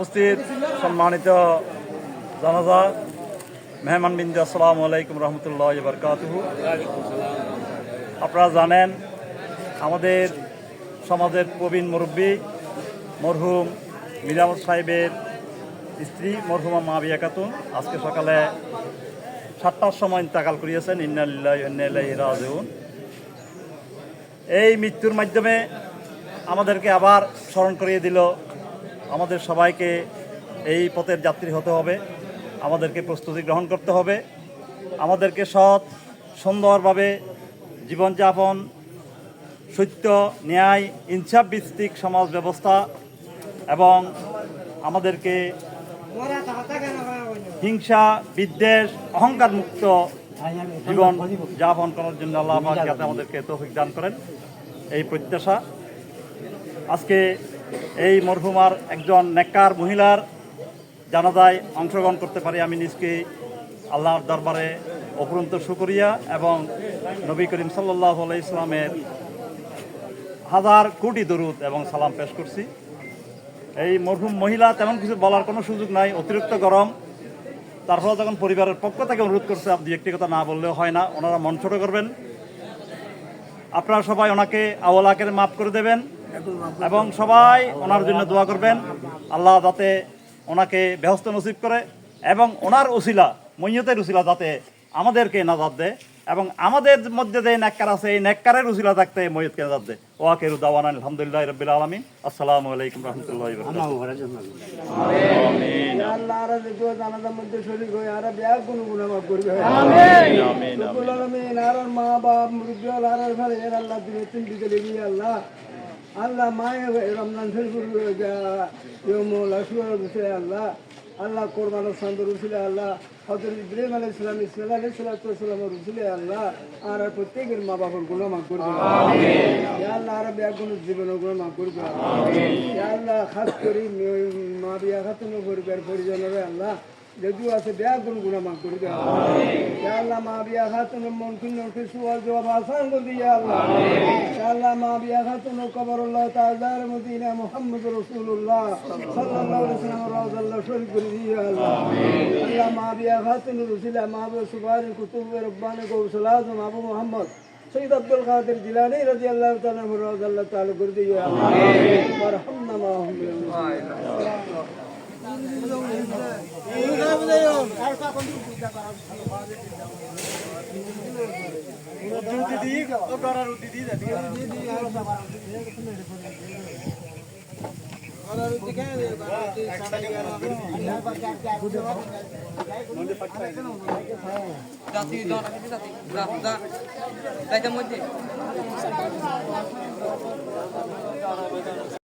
উপস্থিত সম্মানিত জানাজা মেহমান বিন্দু আসসালামু আলাইকুম রহমতুল্লাহ বরকাতুহু। আপনারা জানেন, আমাদের সমাজের প্রবীণ মুরব্বী মরহুম মিরামত সাহেবের স্ত্রী মরহুমা মাবিয়া খাতুন আজকে সকালে সাতটার সময় ইন্তাকাল করিয়েছেন। ইন্নাল্লাহ রাজুন এই মৃত্যুর মাধ্যমে আমাদেরকে আবার স্মরণ করিয়ে দিল আমাদের সবাইকে এই পথের যাত্রী হতে হবে। আমাদেরকে প্রস্তুতি গ্রহণ করতে হবে। আমাদেরকে সৎ, সুন্দরভাবে জীবনযাপন, সত্য, ন্যায়, ইনসাফ ভিত্তিক সমাজ ব্যবস্থা এবং আমাদেরকে হিংসা, বিদ্বেষ, অহংকার মুক্ত জীবন যাপন করার জন্য আল্লাহ আমাদেরকে তৌফিক দান করেন। এই প্রত্যাশা। আজকে এই মরহুমার একজন নেককার মহিলার জানাজায় অংশগ্রহণ করতে পারি আমি নিজকে আল্লাহর দরবারে অপুরন্ত সুকরিয়া এবং নবী করিম সাল্লাহ ইসলামের হাজার কোটি দরুদ এবং সালাম পেশ করছি। এই মরহুম মহিলা তেমন কিছু বলার কোনো সুযোগ নাই, অতিরিক্ত গরম। তারপরে যখন পরিবারের পক্ষ থেকে অনুরোধ করছে, আপনি একটি কথা না বললেও হয় না, ওনারা মন ছোট করবেন। আপনারা সবাই ওনাকে আওয়ালাকের মাফ করে দেবেন। এবং সবাই ওনার জন্য দোয়া করবেন। আল্লাহ যাতে ওনাকে ব্যস্ত নসিব করে এবং ওনার উসিলা মৈয়তের উসিলা যাতে আমাদেরকে নাজাদ দেয় এবং আমাদের মধ্যে যে নেককার আছে এই নেককারের উসিলা থাকতে মৈয়তকে নাজাদ দেয়। ওয়াকে রুদাওয়ান আলহামদুলিল্লাহ রবিল আলমিন। আসসালামু আলাইকুম রহমতুল্লাহ আল্লাহ আর জানাজার মধ্যে শরীর হয়ে আর ব্যাগ কোনো গুণা মাফ করবে আলামিন আর মা বাপ মুরব্বী আর আর আল্লাহ দিনে তিন দিকে আল্লাহ আল্লাহ মায়ে রমজান শরীফ ইয়মুল বিষয়ে আল্লাহ আল্লাহ কোরবান সান্দর রুসিলে আল্লাহ হজরত ইব্রাহিম আলাইহিস সালাম ইসমাইল আলাইহিস সালাম রুসিলে আল্লাহ আর প্রত্যেকের মা বাবার গুণা মাফ করবে আল্লাহ আর ব্যাগ কোনো জীবনের গুণা মাফ করবে আল্লাহ খাস করে মা বিয়া খাতুন পরিবার পরিজনের আল্লাহ যদিও আছে বেয়া গুণ গুণা মাফ করে দেওয়া ইয়া আল্লাহ মা বিয়া খাতুন মন কিন্ন সুয়াল জবাব আসান করে দিয়ে আল্লাহ। আল্লাহ মা বিয়া খাতুন কবরুল্লাহ তাআলার মদিনা মুহাম্মদ রাসূলুল্লাহ সাল্লাল্লাহু আলাইহি ওয়াসাল্লাম রাজাল্লাহ শরীফ করে দিয়ে আল্লাহ আল্লাহ মা বিয়া খাতুন রসুলা মা বিয়া সুবারি কুতুব রব্বানি গৌসলাজ আবু মুহাম্মদ سيد عبد القادر جيلاني رضي الله تعالى عنه رضي الله تعالى قردي يا الله وارحمنا معهم ਉਦੀ ਦੀ ਉਹ ਗਾਰਾ ਰੁੱਦੀ ਦੀ ਦਾ ਦੀ ਦੀ ਯਾਰ ਗਾਰਾ ਰੁੱਦੀ ਕਹਿੰਦੇ ਗਾਰਾ ਰੁੱਦੀ ਸਾਡੇ ਗਾਰਾ ਰੁੱਦੀ ਯਾਰ ਬੱਚਾ ਕਿਆ ਮੁੰਡੇ ਪੱਟਾ দাঁতি দন দাঁতি রাস্তা তাইটার মধ্যে